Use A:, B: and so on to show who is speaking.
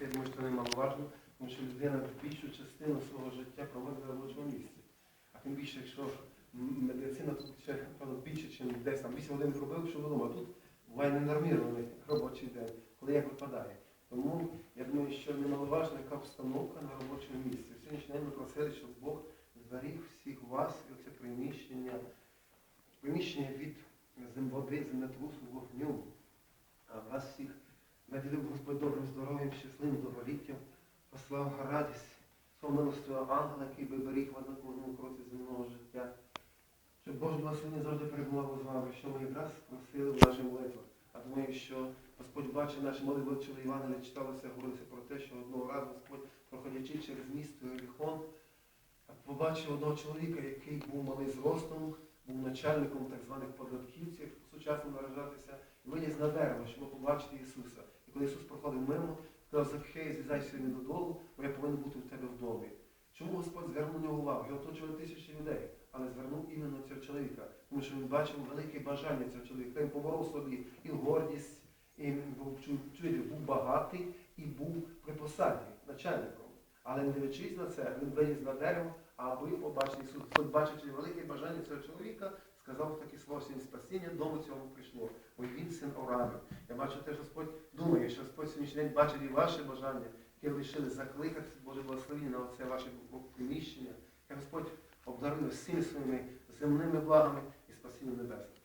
A: я думаю, що немаловажно, тому що людина більшу частину свого життя проводить на робочому місці. А тим більше, якщо медицина тут ще більше, ніж десь там 8 годин зробив, що вдома. Тут буває ненормірований робочий день, коли як випадає. Тому я думаю, що немаловажна яка обстановка на робочому місці. Сьогоднішній день ми просили, щоб Бог зберіг всіх вас і оце приміщення, приміщення від земводи, землетрусу, вогню. А вас всіх наділив Господь добрим здоров'ям, щасливим довголіттям, послав радість, свого милостивого ангела, який би беріг вас на кожному кроці земного життя. Щоб Боже благословення завжди перебувало з вами, що ми якраз просили в наших молитвах. А думаю, що Господь бачив наші молитви, вчили Євангелія, читалося, говорилося про те, що одного разу Господь, проходячи через місто Єріхон, побачив одного чоловіка, який був малий зростом, був начальником так званих податківців, сучасно наражатися, виліз на дерево, щоб побачити Ісуса. І коли Ісус проходив мимо, сказав, Закхей, злізай сьогодні додолу, бо я повинен бути в тебе в домі. Чому Господь звернув нього увагу? Його оточували тисячі людей, але звернув іменно цього чоловіка, тому що він бачив велике бажання цього чоловіка. Він поборов собі і гордість, і був, чуєте, був багатий і був при посаді начальником. Але не дивлячись на це, він виліз на дерево, аби побачити Ісус. Господь, бачачи велике бажання цього чоловіка, сказав такі слова сьогодні спасіння, дому цьому прийшло. Бо він син Орами. Я бачу те, що Господь що Господь сьогоднішній день бачить і ваше бажання, яке ви вирішили закликати Боже благословення на це ваше приміщення. як Господь обдарує всіми своїми земними благами і спасінням небесним.